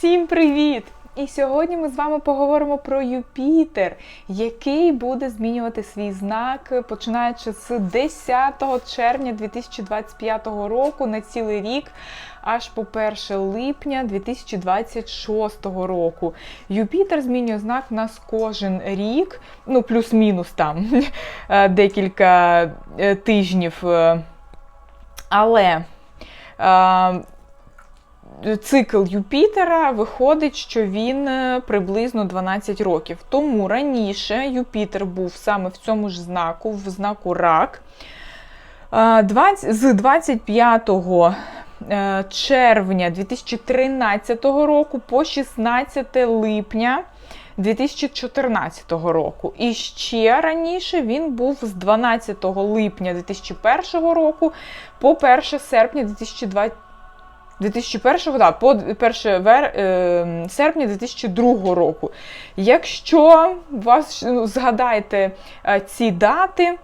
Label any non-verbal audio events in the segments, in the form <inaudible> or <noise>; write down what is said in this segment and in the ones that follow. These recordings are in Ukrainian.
Всім привіт! І сьогодні ми з вами поговоримо про Юпітер, який буде змінювати свій знак, починаючи з 10 червня 2025 року на цілий рік, аж по 1 липня 2026 року. Юпітер змінює знак в нас кожен рік, ну плюс-мінус там <laughs> е, декілька е, тижнів. е, Але. Е, цикл Юпітера виходить, що він е, приблизно 12 років. Тому раніше Юпітер був саме в цьому ж знаку, в знаку Рак. Е, 20 З 25 е, червня 2013 року по 16 липня 2014 року. І ще раніше він був з 12 липня 2001 року по 1 серпня 2020 2001 да, по 1 вер, е, серпня 2002 року. Якщо вас ну, згадаєте е, ці дати,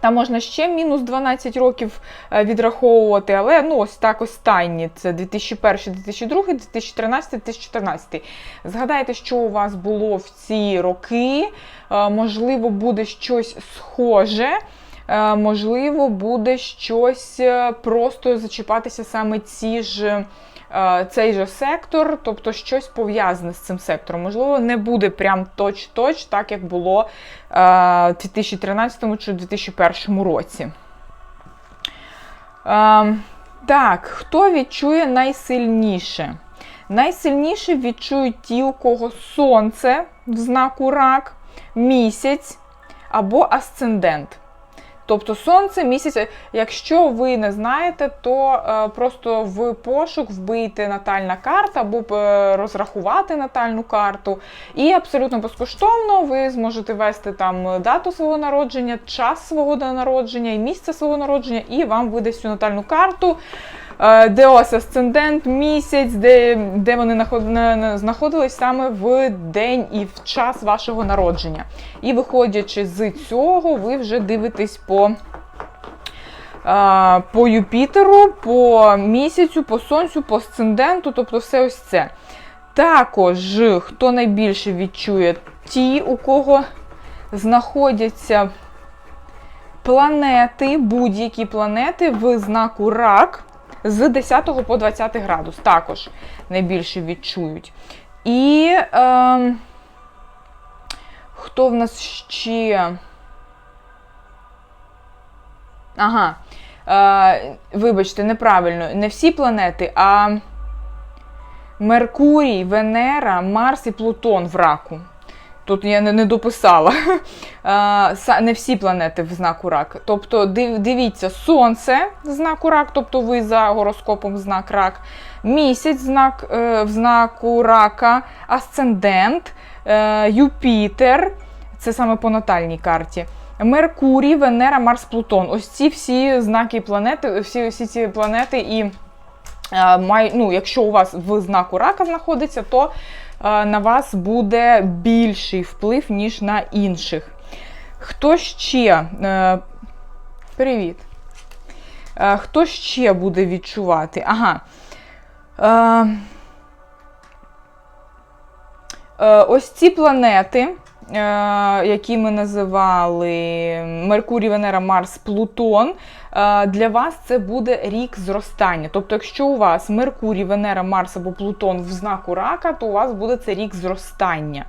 там можна ще мінус 12 років е, відраховувати, але ну ось так останні. Це 2001, 2002, 2013, 2014. Згадайте, що у вас було в ці роки. Можливо, буде щось схоже. Е, Можливо, буде щось е, просто зачіпатися саме ці ж. е, Цей же сектор, тобто щось пов'язане з цим сектором. Можливо, не буде прям точ-точ, так як було в 2013 чи 2001 році. Так, хто відчує найсильніше? Найсильніше відчують ті, у кого сонце в знаку рак, місяць або асцендент. Тобто сонце, місяць. Якщо ви не знаєте, то е, просто в пошук вбийте натальна карта або е, розрахувати натальну карту. І абсолютно безкоштовно ви зможете ввести там дату свого народження, час свого народження і місце свого народження, і вам видасть цю натальну карту. Е, Де ось асцендент, місяць, де, де вони наход- на- на- знаходились саме в день і в час вашого народження. І виходячи з цього, ви вже дивитесь по, по Юпітеру, по місяцю, по сонцю, по асценденту, тобто все ось це. Також, хто найбільше відчує, ті, у кого знаходяться планети, будь-які планети в знаку рак з 10 по 20 градус. Також найбільше відчують. І. Е, Хто в нас ще? Ага. Е, вибачте, неправильно. Не всі планети, а Меркурій, Венера, Марс і Плутон в раку. Тут я не, дописала. <laughs> Не всі планети в знаку рак. Тобто, дивіться, Сонце в знаку рак, тобто ви за гороскопом знак рак, місяць знак, е, в знаку рака, асцендент, е, Юпітер, це саме по натальній карті. Меркурій, Венера, Марс, Плутон. Ось ці всі знаки планети, всі, всі ці планети і ну, якщо у вас в знаку рака знаходиться, то на вас буде більший вплив, ніж на інших. Хто ще? Е, Привіт. Е, Хто ще буде відчувати? Ага. Е, Е, Ось ці планети, е, які ми називали Меркурій, Венера, Марс, Плутон, е, для вас це буде рік зростання. Тобто, якщо у вас Меркурій, Венера, Марс або Плутон в знаку рака, то у вас буде це рік зростання.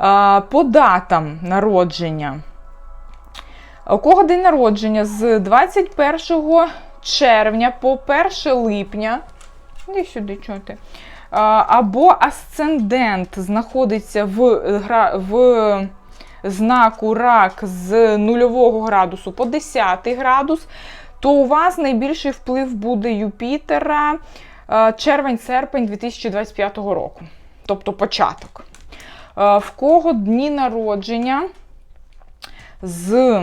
Е, По датам народження. У кого день народження з 21 червня по 1 липня. Іди сюди, чого? Або асцендент знаходиться в, в знаку рак з 0 градусу по 10 градус, то у вас найбільший вплив буде Юпітера е, червень-серпень 2025 року. Тобто початок. Е, В кого дні народження з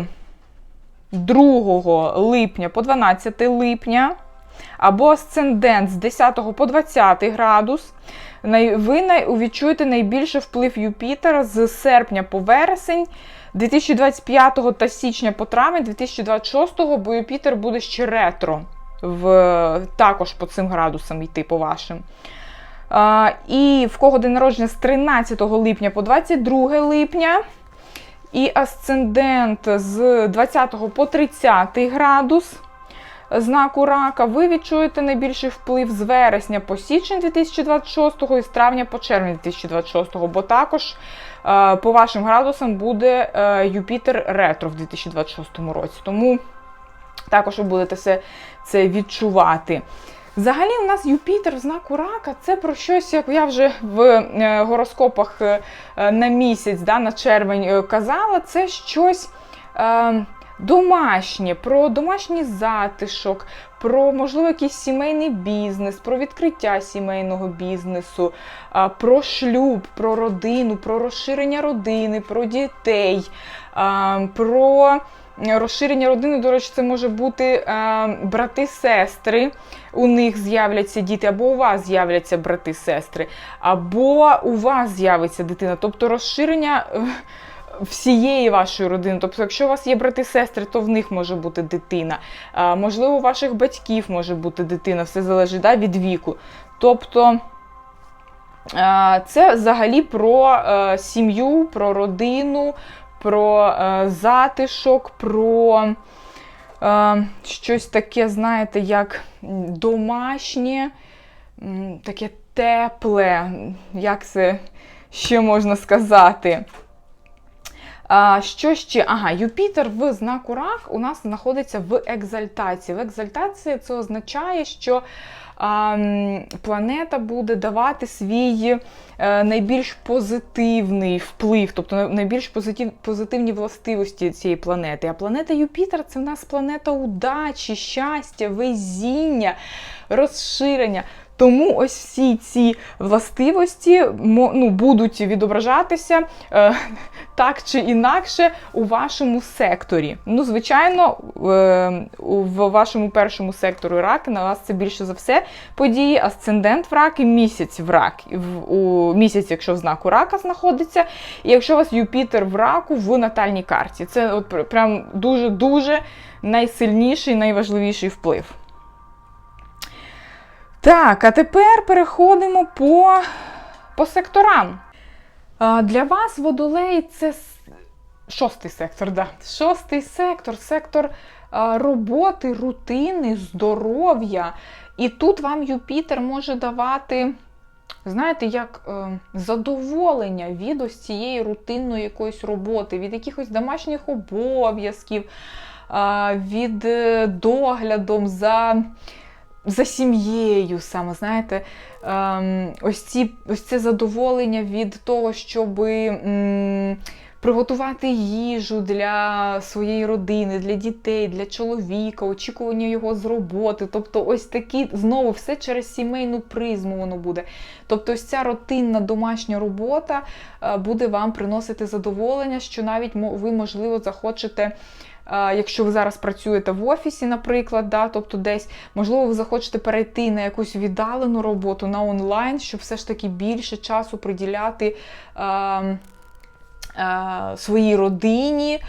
2 липня по 12 липня, або асцендент з 10 по 20 градус, ви відчуєте найбільший вплив Юпітера з серпня по вересень 2025 та січня по травень 2026, бо Юпітер буде ще ретро в, також по цим градусам йти по вашим. А, І в кого день народження з 13 липня по 22 липня. І асцендент з 20 по 30 градус знаку рака, ви відчуєте найбільший вплив з вересня по січень 2026 і з травня по червень 2026, бо також е, по вашим градусам буде е, Юпітер ретро в 2026 році. Тому також ви будете все це відчувати. Взагалі, у нас Юпітер в знаку рака це про щось, як я вже в е, гороскопах на місяць, да, на червень казала, це щось. Е, домашнє, про домашній затишок, про, можливо, якийсь сімейний бізнес, про відкриття сімейного бізнесу, про шлюб, про родину, про розширення родини, про дітей, про. Розширення родини, до речі, це може бути е, брати-сестри, у них з'являться діти, або у вас з'являться брати-сестри, або у вас з'явиться дитина. Тобто розширення е, всієї вашої родини. Тобто, якщо у вас є брати і сестри, то в них може бути дитина. Можливо, у ваших батьків може бути дитина, все залежить да, від віку. Тобто. Це взагалі про е, сім'ю, про родину, про е, затишок, про е, щось таке, знаєте, як домашнє, таке тепле, як це ще можна сказати. Що ще? Ага, Юпітер в знаку рак у нас знаходиться в екзальтації. В екзальтації це означає, що а, планета буде давати свій а, найбільш позитивний вплив, тобто найбільш позитив, позитивні властивості цієї планети. А планета Юпітер це в нас планета удачі, щастя, везіння, розширення. Тому ось всі ці властивості ну, будуть відображатися е, <laughs> так чи інакше у вашому секторі. Ну, звичайно, е, в вашому першому секторі раки на вас це більше за все події, асцендент в рак і місяць в рак. У місяць, якщо в знаку рака знаходиться, і якщо у вас Юпітер в раку в натальній карті. Це от прям дуже-дуже найсильніший, найважливіший вплив. Так, а тепер переходимо по по секторам. Для вас водолей це шостий сектор. да. Шостий сектор, сектор роботи, рутини, здоров'я. І тут вам Юпітер може давати, знаєте, як е, задоволення від ось цієї рутинної якоїсь роботи, від якихось домашніх обов'язків, від е, доглядом за за сім'єю, саме, знаєте, ем, ось ці, ось це задоволення від того, щоб приготувати їжу для своєї родини, для дітей, для чоловіка, очікування його з роботи. Тобто, ось такі знову все через сімейну призму воно буде. Тобто, ось ця рутинна домашня робота е, буде вам приносити задоволення, що навіть ви, можливо, захочете. Якщо ви зараз працюєте в офісі, наприклад, да, тобто десь, можливо, ви захочете перейти на якусь віддалену роботу на онлайн, щоб все ж таки більше часу приділяти. Своїй родині,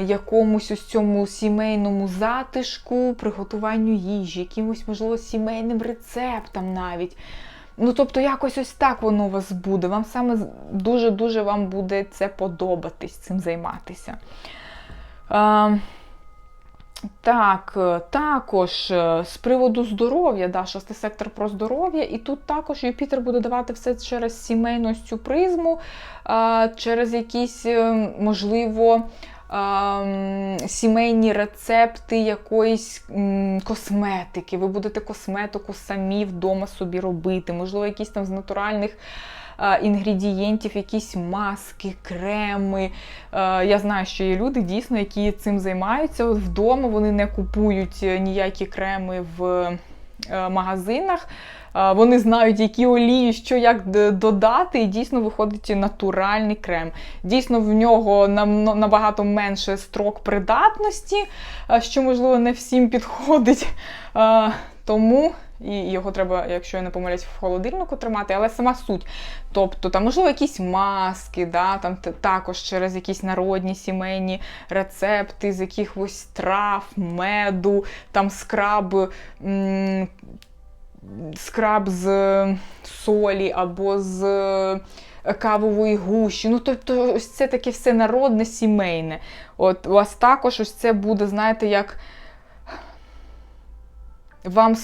якомусь ось цьому сімейному затишку, приготуванню їжі, якимось, можливо, сімейним рецептам навіть. Ну, тобто, якось ось так воно у вас буде. Вам саме дуже-дуже вам буде це подобатись, цим займатися. Так, е, також е, з приводу здоров'я, да, шостий сектор про здоров'я, і тут також Юпітер буде давати все через сімейну цю призму, через якісь, е, можливо, сімейні рецепти якоїсь косметики. Ви будете косметику самі вдома собі робити, можливо, якісь там з натуральних інгредієнтів, якісь маски, креми. Я знаю, що є люди дійсно, які цим займаються. Вдома вони не купують ніякі креми в е, магазинах. Вони знають, які олії, що як додати, і дійсно виходить натуральний крем. Дійсно, в нього набагато менше строк придатності, що, можливо, не всім підходить. Тому і його треба, якщо я не помиляюсь, в холодильнику тримати, але сама суть. Тобто, там, можливо, якісь маски, да, там також через якісь народні сімейні рецепти з якихось трав, меду, там скраб. М скраб з солі або з е, кавової гущі. Ну, тобто, ось це таке все народне, сімейне. От у вас також ось це буде, знаєте, як вам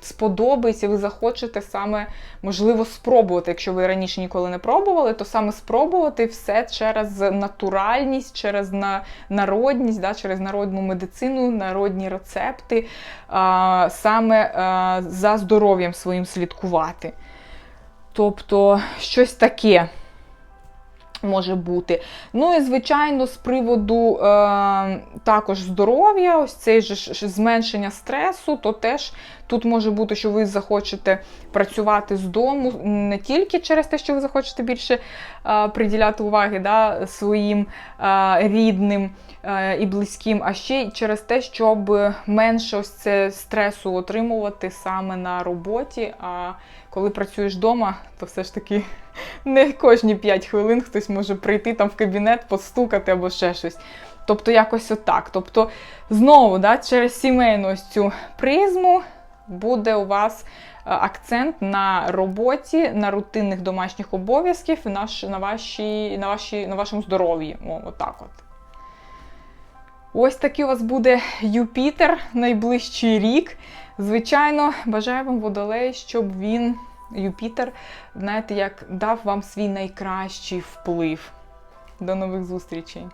сподобається, ви захочете саме, можливо, спробувати. Якщо ви раніше ніколи не пробували, то саме спробувати все через натуральність, через на, народність, да, через народну медицину, народні рецепти, а, саме а, за здоров'ям своїм слідкувати. Тобто, щось таке може бути. Ну і звичайно, з приводу е, також здоров'я, ось цей же зменшення стресу, то теж тут може бути, що ви захочете працювати з дому не тільки через те, що ви захочете більше е, приділяти уваги да, своїм е, рідним е, і близьким, а ще й через те, щоб менше ось це стресу отримувати саме на роботі. А коли працюєш вдома, то все ж таки не кожні 5 хвилин хтось може прийти там в кабінет, постукати або ще щось. Тобто, якось отак. Тобто, знову, да, через сімейну ось цю призму буде у вас е, акцент на роботі, на рутинних домашніх обов'язків і наш, на, вашій, на, вашій, на вашому здоров'ї. Отак от. Ось такий у вас буде Юпітер найближчий рік. Звичайно, бажаю вам водолей, щоб він, Юпітер, знаєте, як дав вам свій найкращий вплив. До нових зустрічей!